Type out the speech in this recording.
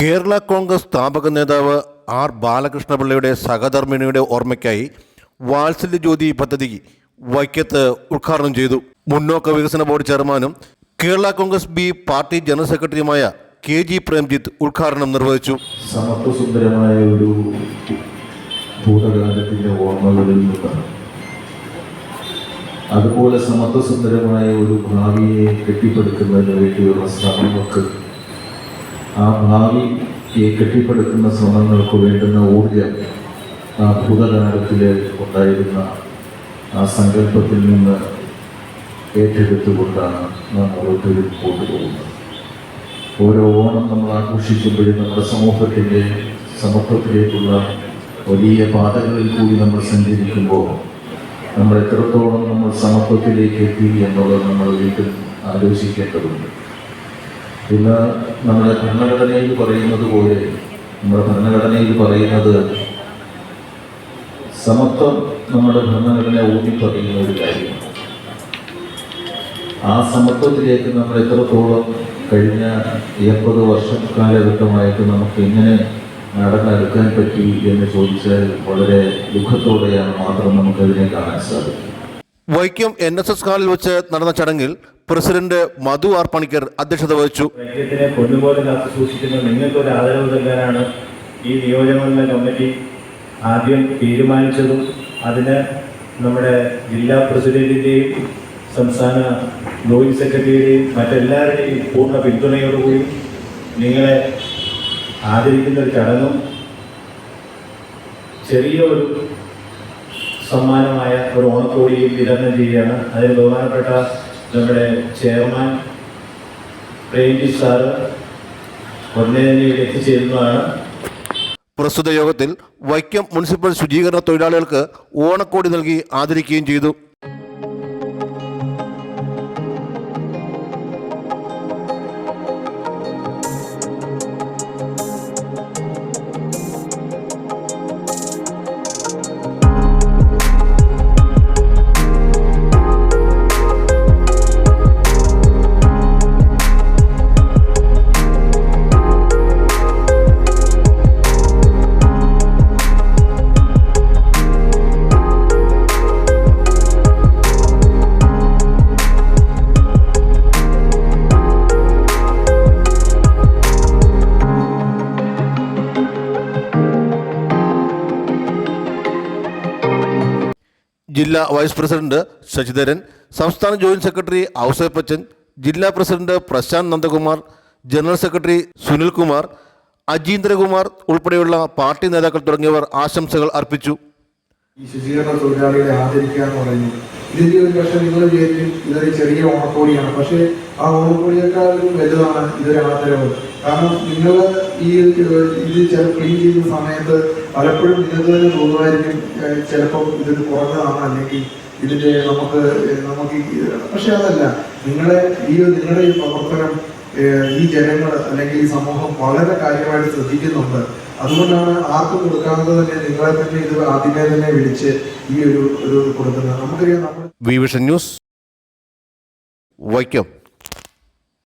കേരള കോൺഗ്രസ് സ്ഥാപക നേതാവ് ആർ ബാലകൃഷ്ണപിള്ളയുടെ സഹധർമ്മിണിയുടെ ഓർമ്മയ്ക്കായി വാത്സല്യ ജ്യോതി പദ്ധതി വൈക്കത്ത് ഉദ്ഘാടനം ചെയ്തു. മുന്നോക്ക വികസന ബോർഡ് ചെയർമാനും Kerala Congress B party general സെക്രട്ടറിയുമായ കെ ജി പ്രേംജിത്ത് ഉദ്ഘാടനം നിർവഹിച്ചു. സമത്വസുന്ദരമായ ഒരു ഭൂതകാലത്തിന്റെ ഓർമ്മകളിൽ അതുപോലെ സമത്വസുന്ദരമായ ഒരു ഭാവിയെ കെട്ടിപ്പടുക്കുന്നതിന് വേണ്ടിയുള്ള ശ്രമങ്ങൾക്ക് ആ ഭാവിയെ കെട്ടിപ്പടുക്കുന്ന ശ്രമങ്ങൾക്ക് വേണ്ടുന്ന ഊർജം ആ ഭൂതകാലത്തിൽ ഉണ്ടായിരുന്ന ആ സങ്കല്പത്തിൽ നിന്ന് ഏറ്റെടുത്തുകൊണ്ടാണ് നാം ഓരോരുത്തരും കൊണ്ടുപോകുന്നത് ഓരോ ഓണം നമ്മൾ ആഘോഷിക്കുമ്പോഴും നമ്മുടെ സമൂഹത്തിന്റെ സമത്വത്തിലേക്കുള്ള വലിയ പാതകളിൽ കൂടി നമ്മൾ സഞ്ചരിക്കുമ്പോൾ നമ്മൾ എത്രത്തോളം നമ്മൾ സമത്വത്തിലേക്ക് എത്തി എന്നുള്ളത് നമ്മൾ വീണ്ടും ആലോചിക്കേണ്ടതുണ്ട്. ഇന്ന് നമ്മുടെ ഭരണഘടനയിൽ പറയുന്നത് പോലെ നമ്മുടെ ഭരണഘടനയിൽ പറയുന്നത് സമത്വം നമ്മുടെ ഭരണഘടന ഊന്നി പറയുന്ന ഒരു കാര്യമാണ്. ആ സമത്വത്തിലേക്ക് നമ്മൾ എത്രത്തോളം കഴിഞ്ഞ എൺപത് വർഷം കാലഘട്ടമായിട്ട് നമുക്ക് എങ്ങനെ നടന്നെടുക്കാൻ പറ്റി എന്ന് ചോദിച്ചാൽ വളരെ ദുഃഖത്തോടെയാണ് മാത്രം നമുക്കതിനെ കാണാൻ സാധിക്കും വൈക്കം എൻ എസ് എസ് ഹാളിൽ വെച്ച് നടന്ന ചടങ്ങിൽ പ്രസിഡന്റ് മധു ആർ പണിക്കർ അധ്യക്ഷത വഹിച്ചു. ഈ നിയോജകമണ്ഡല കമ്മിറ്റി ആദ്യം തീരുമാനിച്ചതും. അതിന് നമ്മുടെ ജില്ലാ പ്രസിഡന്റിന്റെയും സംസ്ഥാന ജോയിന്റ് സെക്രട്ടറിയുടെയും മറ്റെല്ലാവരുടെയും പൂർണ പിന്തുണയോടുകൂടി നിങ്ങളെ ആദരിക്കുന്ന ഒരു ചടങ്ങും ചെറിയ ഒരു സമ്മാനമായ ഒരു ഓണക്കോടിയും വിതരണം ചെയ്യുകയാണ്. അതിൽ ബഹുമാനപ്പെട്ട നമ്മുടെ ചെയർമാൻ പ്രേംജി സാറ് ഇവിടെ എത്തിച്ചേരുന്നതാണ് പ്രസ്തുത യോഗത്തിൽ വൈക്കം മുനിസിപ്പൽ ശുചീകരണ തൊഴിലാളികൾക്ക് ഓണക്കോടി നൽകി ആദരിക്കുകയും ചെയ്തു. ജില്ലാ വൈസ് പ്രസിഡന്റ് ശശിധരൻ സംസ്ഥാന ജോയിന്റ് സെക്രട്ടറി ഔസേപ്പച്ചൻ ജില്ലാ president Prashanth Nandakumar general secretary Sunilkumar Ajeendrakumar ഉൾപ്പെടെയുള്ള പാർട്ടി നേതാക്കൾ തുടങ്ങിയവർ ആശംസകൾ അർപ്പിച്ചു. ഈ ശുചീകരണ നിങ്ങൾ ചെറിയ ഓണക്കോടിയാണ്. പക്ഷേ ആ ഓണക്കോടിയേക്കാളും വലുതാണ് ഇതൊരു ആദരവ്. കാരണം നിങ്ങൾ ഈ ഇത് ക്ലീൻ ചെയ്യുന്ന സമയത്ത് പലപ്പോഴും നിങ്ങൾക്ക് തന്നെ തോന്നുമായിരിക്കും ചിലപ്പം ചിലപ്പോൾ ഇതൊരു കുറഞ്ഞതാണ് അല്ലെങ്കിൽ ഇതിന്റെ നമുക്ക് നമുക്ക് പക്ഷെ അതല്ല. നിങ്ങളെ ഈ നിങ്ങളുടെ ഈ പ്രവർത്തനം ഈ ജനങ്ങൾ അല്ലെങ്കിൽ ഈ സമൂഹം വളരെ കാര്യമായിട്ട് ശ്രദ്ധിക്കുന്നുണ്ട്. അതുകൊണ്ടാണ് ആർക്കും കൊടുക്കാതെ തന്നെ നിങ്ങളെ തന്നെ ഇത് ആദ്യമേ തന്നെ വിളിച്ച് ഈ ഒരു ഒരു കൊടുക്കുന്നത്. നമുക്കറിയാം നമ്മൾ ന്യൂസ് വൈക്കം.